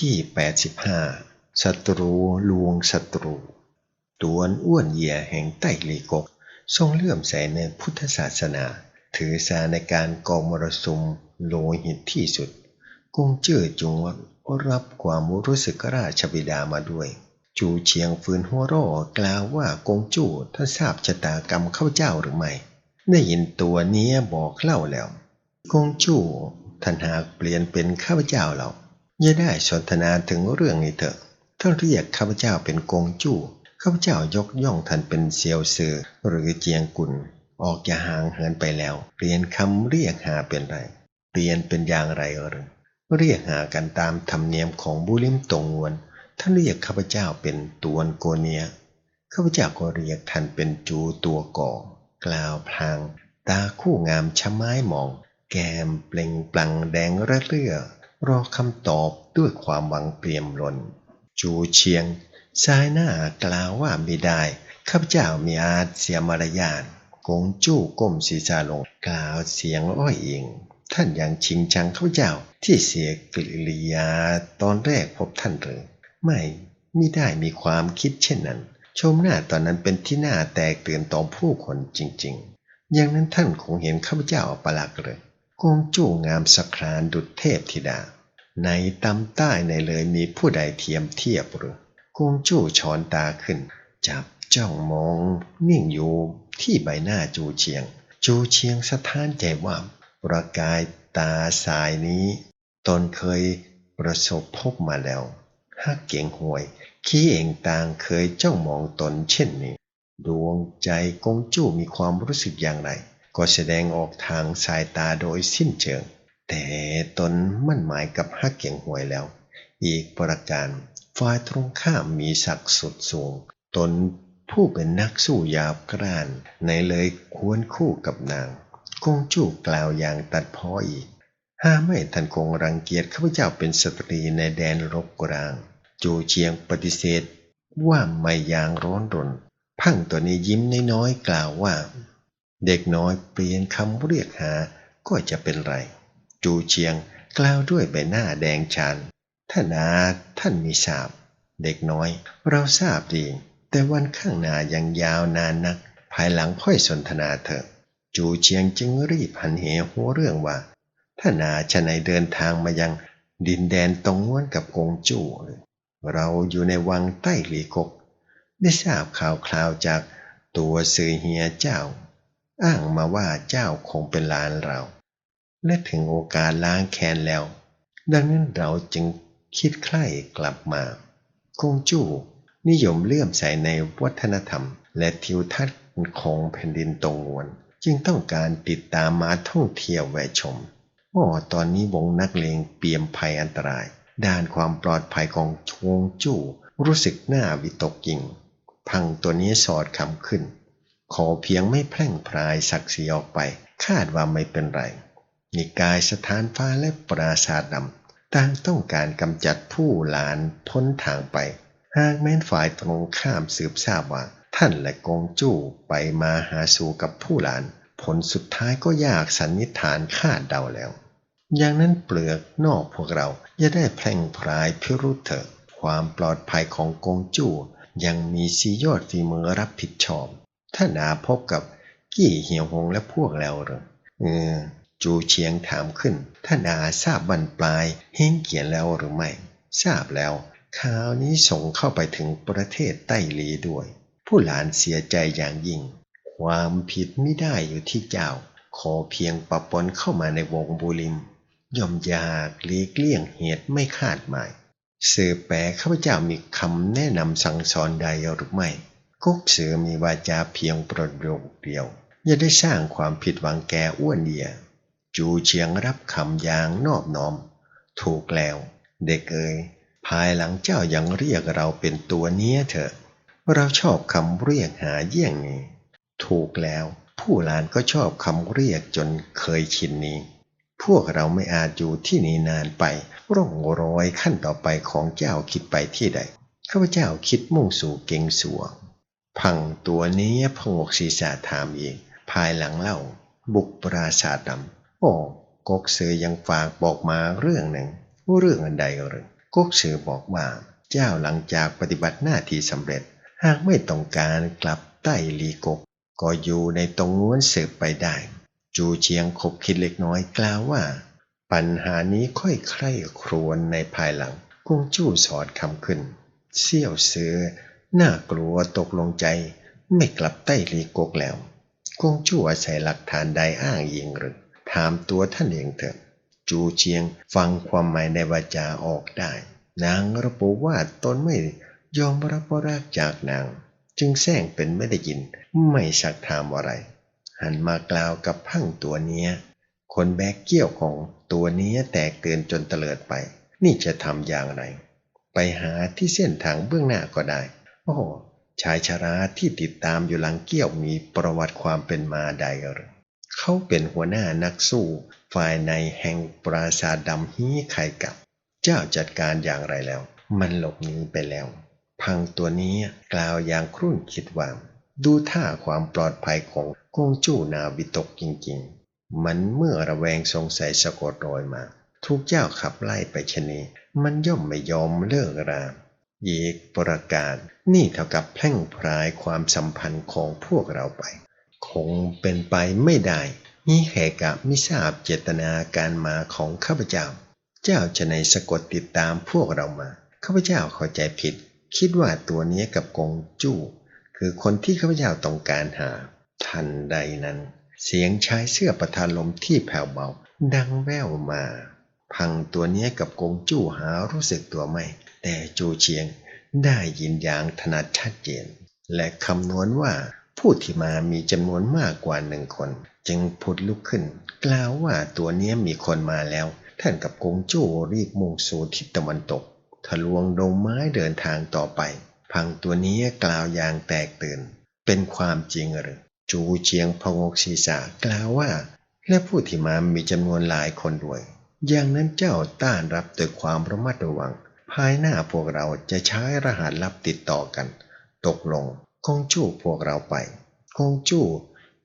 ที่ 85 ศัตรูลวงศัตรู ตวนอ้วนเหยียแห่งใต้ลีกก ทรงเลื่อมใสในพุทธศาสนา ถือสาในการกองมรสุมโลหิตที่สุดกงเจือจงรับความรู้สึกราชบิดามาด้วย จูเชียงฟืนหัวร่กล่าวว่ากงจู้ท่านทราบชะตากรรมเข้าเจ้าหรือไม่ ได้ยินตัวเนี้ยบอกเล่าแล้ว กงจู้ท่านหากเปลี่ยนเป็นข้าพเจ้าเรา อย่าได้สนทนาถึงเรื่องนี้เถอะท่านเรียกข้าพเจ้าเป็นกงจู้ข้าพเจ้ายกย่องท่านเป็นเซียวซือหรือเจียงกุลออกจะห่างเหินไปแล้ว เปลี่ยนคำเรียกหาเป็นไร เปลี่ยนเป็นอย่างไรหรือเรียกหากันตามธรรมเนียมของบุริมตงวนท่านเรียกข้าพเจ้าเป็นตวนโกเนียข้าพเจ้าก็เรียกท่านเป็นจูตัวก่อกล่าวพลาง ตาคู่งามชะไม้มอง แก้มเปล่งปลั่งแดงระเรื่อ รอคำตอบด้วยความหวังเปรียมล้นจูเชียงสายหน้ากล่าวว่าไม่ได้ข้าพเจ้ามีอาจเสียมารยาทกงจู้ก้มศีรษะลงกล่าวเสียงอ้อยเองท่านยังชิงชังข้าพเจ้าที่เสียกริยาตอนแรกพบท่านหรือไม่ไม่ได้มีความคิดเช่นนั้น ชมหน้าตอนนั้นเป็นที่หน่าแตกตื่นต่อผู้คนจริงๆ อย่างนั้นท่านคงเห็นข้าพเจ้าประหลาดเลย กงจู้งามสครานดุจเทพธิดา ในตำใต้ในเลยมีผู้ใดเทียมเทียบหรือกงจู้ช้อนตาขึ้น จับจ้องมองนิ่งอยู่ที่ใบหน้าจูเชียง จูเชียงสะท้านใจว่าประกายตาสายนี้ ตนเคยประสบพบมาแล้วฮักเก่งหวย ขี้เองต่างเคยจ้องมองตนเช่นนี้ ดวงใจกงจู้มีความรู้สึกอย่างไร ก็แสดงออกทางสายตาโดยสิ้นเชิง แต่ตนมั่นหมายกับฮักเก่งหวยแล้ว อีกประการฝ่ายตรงข้ามมีศักดิ์สุดสูง ตนผู้เป็นนักสู้ยาบกร้านในเลยควรคู่กับนางคงจู้กล่าวอย่างตัดพ้ออีกห้าไม่ทันคงรังเกียจข้าพเจ้าเป็นสตรีในแดนรกกราง จูเชียงปฏิเสธว่าไม่ยางร้อนรน พังตัวนี้ยิ้มน้อยๆกล่าวว่า เด็กน้อยเปลี่ยนคำเรียกหาก็จะเป็นไร จูเชียงกล่าวด้วยใบหน้าแดงชันท่านอาท่านมีทราบ เด็กน้อยเราทราบดี แต่วันข้างหน้ายังยาวนานนัก ภายหลังค่อยสนทนาเถอะ จูเชียงจึงรีบหันเหหัวเรื่องว่าท่านอาชนายเดินทางมายังดินแดนตรงง้วนกับกงจูเราอยู่ในวังใต้หลีกก ได้ทราบข่าวคราวจากตัวสื่อเฮียเจ้า อ้างมาว่าเจ้าคงเป็นหลานเรา และถึงโอกาสล้างแค้นแล้ว ดังนั้นเราจึงคิดใคร่กลับมา กงจู้นิยมเลื่อมใสในวัฒนธรรม และทิวทัศน์ของแผ่นดินตรงวน จึงต้องการติดตามมาท่องเที่ยวแวะชมว่าตอนนี้วงนักเลงเปี่ยมภัยอันตราย ด้านความปลอดภัยของชวงจู้รู้สึกหน้าวิตกยิ่ง พังตัวนี้สอดคำขึ้น ขอเพียงไม่แพร่งพรายศักดิ์ศรีออกไป คาดว่าไม่เป็นไรนิกายสถานฟ้าและปราสาทดำต่างต้องการกำจัดผู้หลานพ้นทางไป หากแม้นฝ่ายตรงข้ามสืบทราบว่า ท่านและกงจู้ไปมาหาสู่กับผู้หลาน ผลสุดท้ายก็ยากสันนิษฐานคาดเดาแล้ว อย่างนั้นเปลือกนอกพวกเราอย่าได้แพร่งพรายพิรุธเถอะความปลอดภัยของกงจู้ยังมีซียอดฝีมือรับผิดชอบ ท่านาพบกับกี่เหี่ยวหงและพวกแล้วหรือเออจูเชียงถามขึ้นท่านาทราบบันปลายเฮงเกียนแล้วหรือไม่ ทราบแล้วข่าวนี้ส่งเข้าไปถึงประเทศไต้หลีด้วย ผู้หลานเสียใจอย่างยิ่ง ความผิดไม่ได้อยู่ที่เจ้า ขอเพียงปะปนเข้ามาในวงบุริมย่อมยากเลีกเลี่ยงเหตุไม่คาดหมายสืบแปลข้าพเจ้ามีคำแนะนำสั่งสอนใดหรือไม่ กุ๊กเสือมีวาจาเพียงประโยคเดียว อย่าได้สร้างความผิดหวังแก่อ้วนเดีย จูเชียงรับคำอย่างนอบน้อม ถูกแล้ว เด็กเอ๋ยภายหลังเจ้ายังเรียกเราเป็นตัวเนี้ยเถอะ เราชอบคำเรียกหาเยี่ยงนี้ ถูกแล้ว ผู้หลานก็ชอบคำเรียกจนเคยชินนี้ พวกเราไม่อาจอยู่ที่นี่นานไป ร่องรอยขั้นต่อไปของเจ้าคิดไปที่ใดข้าพเจ้าคิดมุ่งสู่เก่งสวง พังตัวนี้พงกศีรษะถามเองภายหลังเล่า บุกปราชาดำโอ้กกเสือยังฝากบอกมาเรื่องหนึ่ง เรื่องอันใดหรือก๊กซือบอกว่า เจ้าหลังจากปฏิบัติหน้าที่สำเร็จ หากไม่ต้องการกลับใต้ลีกก ก็อยู่ในตรงนู้นสืบไปได้ จูเชียงคบคิดเล็กน้อยกล่าวว่า ปัญหานี้ค่อยใคร่ครวญในภายหลังกงจู้สอนคำขึ้น เสี่ยวเสือ น่ากลัวตกลงใจ ไม่กลับใต้ลีกกแล้วกงจู้อาศัยหลักฐานใดอ้างยิงหรือ ถามตัวท่านเองเถอะ จูเชียงฟังความหมายในวาจาออกได้ นางระบุว่าตนไม่ยอมรับว่ารักจากนาง จึงแซงเป็นไม่ได้ยิน ไม่สักถามอะไร หันมากล่าวกับพังตัวเนี้ยคนแบกเกี้ยวของตัวเนี้ยแตกเกินจนเตลิดไป นี่จะทำอย่างไร ไปหาที่เส้นทางเบื้องหน้าก็ได้ โอ้ชายชราที่ติดตามอยู่หลังเกี้ยวมีประวัติความเป็นมาใดหรือเขาเป็นหัวหน้านักสู้ ฝ่ายในแห่งปราสาทดำฮีไข่กับ เจ้าจัดการอย่างไรแล้ว มันหลบหนีไปแล้ว พังตัวนี้กล่าวอย่างครุ่นคิดว่า ดูท่าความปลอดภัยของกงจู้นาวิตกจริงๆ มันเมื่อระแวงสงสัยสะกดรอยมา ทุกเจ้าขับไล่ไปชนีมันย่อมไม่ยอมเลิกราม อีกประการ นี่เท่ากับแพร่งพรายความสัมพันธ์ของพวกเราไป คงเป็นไปไม่ได้นี่แขกะไม่ทราบเจตนาการมาของข้าพเจ้า เจ้าจะในสะกดติดตามพวกเรามา ข้าพเจ้าเข้าใจผิด คิดว่าตัวนี้กับกงจู้ คือคนที่ข้าพเจ้าต้องการหา ทันใดนั้น เสียงชายเสื้อประทานลมที่แผ่วเบา ดังแว่วมา พังตัวนี้กับกงจู้หารู้สึกตัวไม่ แต่จูเชียงได้ยินอย่างถนัดชัดเจน และคำนวณว่าผู้ที่มามีจำนวนมากกว่าหนึ่งคน จึงพุดลุกขึ้น กล่าวว่าตัวนี้มีคนมาแล้ว ท่านกับกงจู้รีบมุ่งสู่ทิศตะวันตก ทะลวงดงไม้เดินทางต่อไป พังตัวนี้กล่าวอย่างแตกตื่น เป็นความจริงหรือ จูเชียงพงกศีรษะกล่าวว่า และผู้ที่มามีจำนวนหลายคนด้วย อย่างนั้นเจ้าต้านรับด้วยความระมัดระวัง ภายหน้าพวกเราจะใช้รหัสลับติดต่อกัน ตกลงกงจู้พวกเราไปกงจู้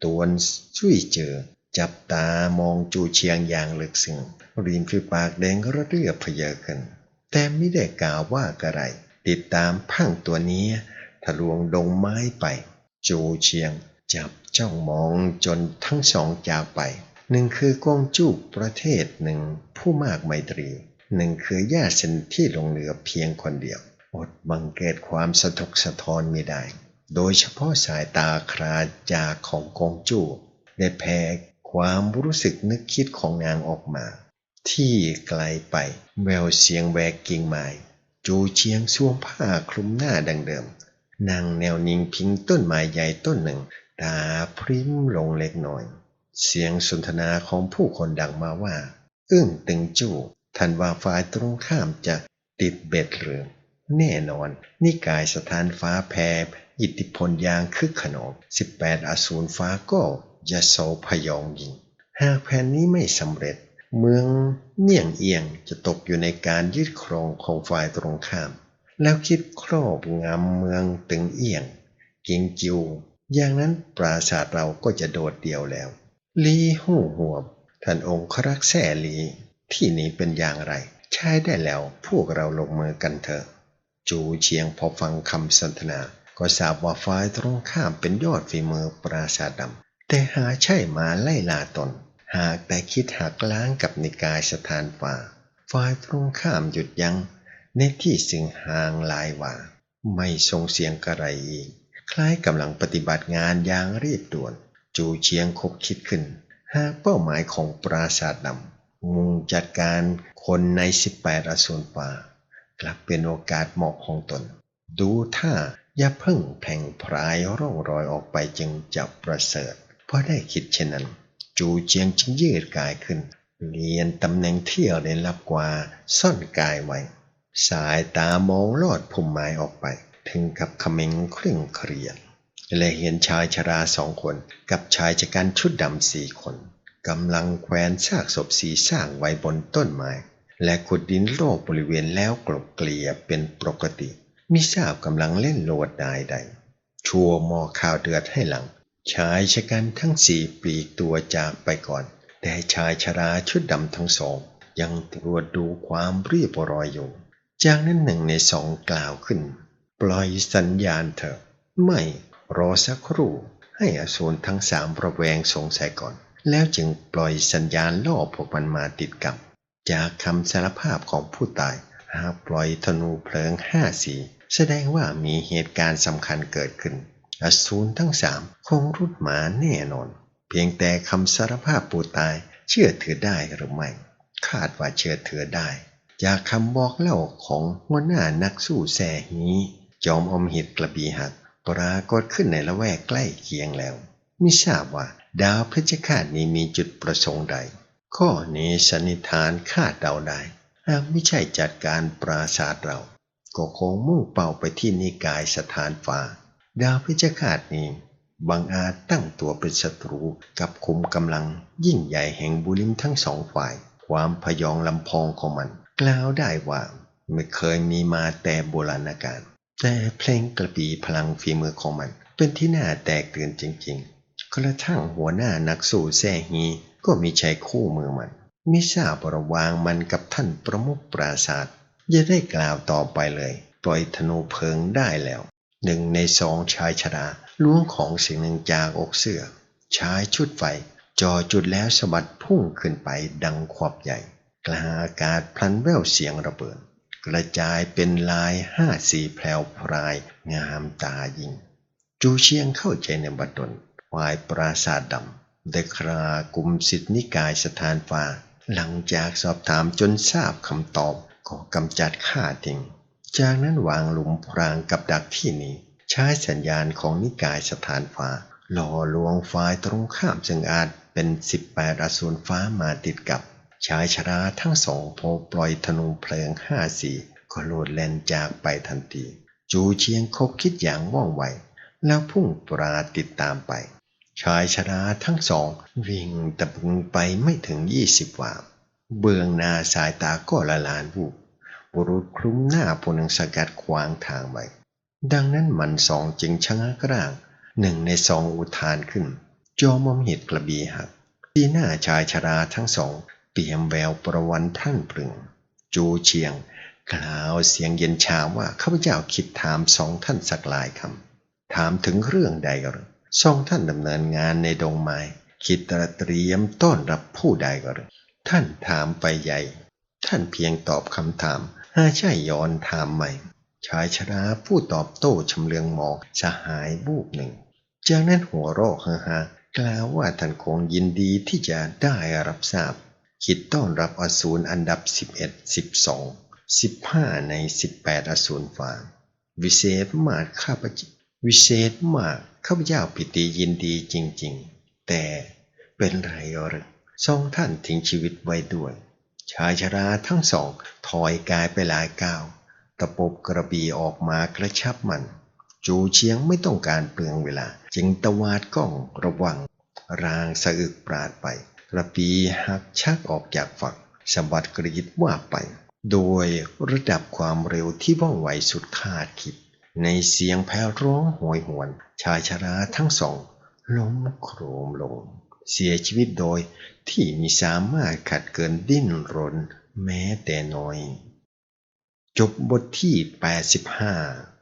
ตวนซุยเจอ จับตามองจูเชียงอย่างลึกซึ้งริมฝีปากแดงระเรื่อเพเยอขึ้น แต่ไม่ได้กล่าวว่ากระไร ติดตามพังตัวนี้ทะลวงดงไม้ไป จูเชียง จับจ้องมองจนทั้งสองจากไป หนึ่งคือกงจู้ประเทศหนึ่งผู้มากไมตรี หนึ่งคือญาติสนิทที่หลงเหลือเพียงคนเดียว อดบังเกิดความสะทกสะท้อนไม่ได้ โดยเฉพาะสายตาคราจาของกงจู้ได้แผ่ความรู้สึกนึกคิดของนางออกมา ที่ไกลไปแววเสียงแวกกิ่งไม้จูเชียงสวมผ้าคลุมหน้าดังเดิมนางแนวนิ่งพิงต้นไม้ใหญ่ต้นหนึ่ง ตาพริ้มลงเล็กน้อย เสียงสนทนาของผู้คนดังมาว่า อึ้งตึงจู้ ท่านว่าฝ่ายตรงข้ามจะติดเบ็ดหรือ แน่นอน นิกายสถานฟ้าแพรอิทธิพลยางคึกขนอง 18 อสูรฟ้าก็จะโซพยองยิง หากแผนนี้ไม่สำเร็จ เมืองเมี่ยงเอียงจะตกอยู่ในการยึดครองของฝ่ายตรงข้าม แล้วคิดครอบงำเมืองตึงเอียง กิงจิว อย่างนั้นปราสาทเราก็จะโดดเดี่ยวแล้ว ลีหู้หัวท่านองค์ครักแส่ลี ที่นี้เป็นอย่างไร ใช้ได้แล้วพวกเราลงมือกันเถอะ จูเชียงพอฟังคำสนทนา ก็ทราบว่าฝ่ายตรงข้ามเป็นยอดฝีมือปราสาทดำแต่หาใช่มาไล่ล่าตน หากแต่คิดหักล้างกับนิกายสถานฝ่าฝ่ายตรงข้ามหยุดยัง้งในที่ซึ่งห่างหลายว่า ไม่ส่งเสียงกระไรอีก คล้ายกำลังปฏิบัติงานอย่างรีบด่วน จูเชียงคบคิดขึ้น หากเป้าหมายของปราสาทดำ จัดการคนใน 18 อสูรป่ากลับเป็นโอกาสเหมาะของตน ดูท่าอย่าเพิ่งแผงพรายร่องรอยออกไปจึงจะประเสริฐ เพราะได้คิดเช่นนั้น จูเจียงจึงยืดกายขึ้น เรียนตำแหน่งเที่ยวได้ลับกว่าซ่อนกายไว้ สายตามองลอดพุ่มไม้ออกไป ถึงกับเขม็งเคร่งเครียดและเห็นชายชราสองคนกับชายชะกันชุดดำสี่คน กำลังแควนซากศพสีสร้างไว้บนต้นไม้ และขุดดินโลกบริเวณแล้วกลบเกลี่ยเป็นปกติมิทราบกำลังเล่นโลดได้ใด ชัวมอข่าวเดือดให้หลัง ชายชะกันทั้งสี่ปลีกตัวจากไปก่อน แต่ชายชราชุดดำทั้งสอง ยังตรวจดูความเรียบร้อยอยู่ จากนั้นหนึ่งในสองกล่าวขึ้น ปล่อยสัญญาณเถอะ ไม่ รอสักครู่ ให้อสูรทั้งสามระแวงสงสัยก่อน แล้วจึงปล่อยสัญญาณล่อพวกมันมาติดกับ จากคำสารภาพของผู้ตายหากปล่อยธนูเพลิงห้าสีแสดงว่ามีเหตุการณ์สำคัญเกิดขึ้น อสูรทั้งสามคงรุดหมาแน่นอน เพียงแต่คำสารภาพผู้ตายเชื่อถือได้หรือไม่ คาดว่าเชื่อถือได้ จากคำบอกเล่าของหัวหน้านักสู้แซ่ฮีจอมอมหิตกระบีหัก ปรากฏขึ้นในละแวกใกล้เคียงแล้วไม่ทราบว่า ดาวพฤชฆาตนี้มีจุดประสงค์ใด ข้อนี้สันนิษฐานคาดเดาได้หากไม่ใช่จัดการปราศาสตร์เรา ก็คงมุ่งเป้าไปที่นิกายสถานฟ้า ดาวพฤชฆาตนี้บังอาจตั้งตัวเป็นศัตรูกับคุมกำลังยิ่งใหญ่แห่งบุริมทั้งสองฝ่าย ความพยองลำพองของมัน กล่าวได้ว่าไม่เคยมีมาแต่โบราณกาลแต่เพลงกระปีพลังฝีมือของมัน เป็นที่น่าแตกตื่นจริงๆ กระทั่งหัวหน้านักสู้แซ่ฮีก็มีใช้คู่มือมัน มิทราบระวางมันกับท่านประมุขปราศาสตร์อย่าได้กล่าวต่อไปเลย ปล่อยธนูเพลิงได้แล้ว หนึ่งในสองชายชราล้วงของสิ่งหนึ่งจากอกเสื้อใช้ชุดไฟจ่อจุดแล้วสะบัดพุ่งขึ้นไปดังขวบใหญ่ กลางอากาศพลันแววเสียงระเบิด กระจายเป็นลายห้าสีแพรวพรายงามตายิง จูเชียงเข้าใจในบัดดล วายปราสาทดำได้ครากลุ่มสิทธินิกายสถานฟ้า หลังจากสอบถามจนทราบคำตอบก็กำจัดข้าทิ้งจากนั้นวางหลุมพรางกับดักที่นี้ใช้สัญญาณของนิกายสถานฟ้าหล่อลวงฝ่ายตรงข้ามซึ่งอาจเป็นสิบแปดอสูรฟ้ามาติดกับชายชราทั้งสองพอปล่อยธนูเพลิงห้าสีก็โลดแล่นจากไปทันที จูเชียงคบคิดอย่างว่องไว แล้วพุ่งปราติดตามไป ชายชราทั้งสอง วิ่งตะบึงไปไม่ถึงยี่สิบวาเบื้องหน้าสายตาก็ละลานวูบบุรุษคลุ้มหน้าผู้หนึ่งสกัดขวางทางไว้ดังนั้นมันสองจึงชะงักร่าง หนึ่งในสองอุทานขึ้น จอมอมเหิตกระบีหัก ทีหน้าชายชราทั้งสองเปี่ยมแววประวันพรั่นพรึง จูเชียง กล่าวเสียงเย็นชาว่าข้าพเจ้าคิดถามสองท่านสักหลายคำถามถึงเรื่องใดก็หรือ สองท่านดำเนินงานในดงไม้คิดตระเตรียมต้อนรับผู้ใดก็หรือท่านถามไปใหญ่ ท่านเพียงตอบคำถามหาใช่ย้อนถามใหม่ชายชราผู้ตอบโต้ชำเลืองหมอกสหายบูบหนึ่ง จากนั้นหัวโรคฮากล่าวว่าท่านคงยินดีที่จะได้รับทราบ คิดต้อนรับอสูรอันดับ 11 12 15 ใน 18 อสูรฟ้าวิเศษมากข้าพเจ้า วิเศษมากข้าพเจ้าปิติยินดีจริง ๆ แต่เป็นไรหรือสองท่านทิ้งชีวิตไว้ด้วย ชายชราทั้งสองถอยกายไปหลายก้าวตะปบกระบี่ออกมากระชับมัน จูเชียงไม่ต้องการเปลืองเวลา จึงตะวาดกล้องระวัง รางสะอึกปราดไป กระปีหักชักออกจากฝักสะบัดกรีดว่าไป โดยระดับความเร็วที่ว่องไวสุดคาดคิด ในเสียงแผ่ร้องโหยหวน ชายชราทั้งสองล้มโครมลง เสียชีวิตโดยที่มีสามารถขัดเกินดิ้นรนแม้แต่น้อย จบบทที่ 85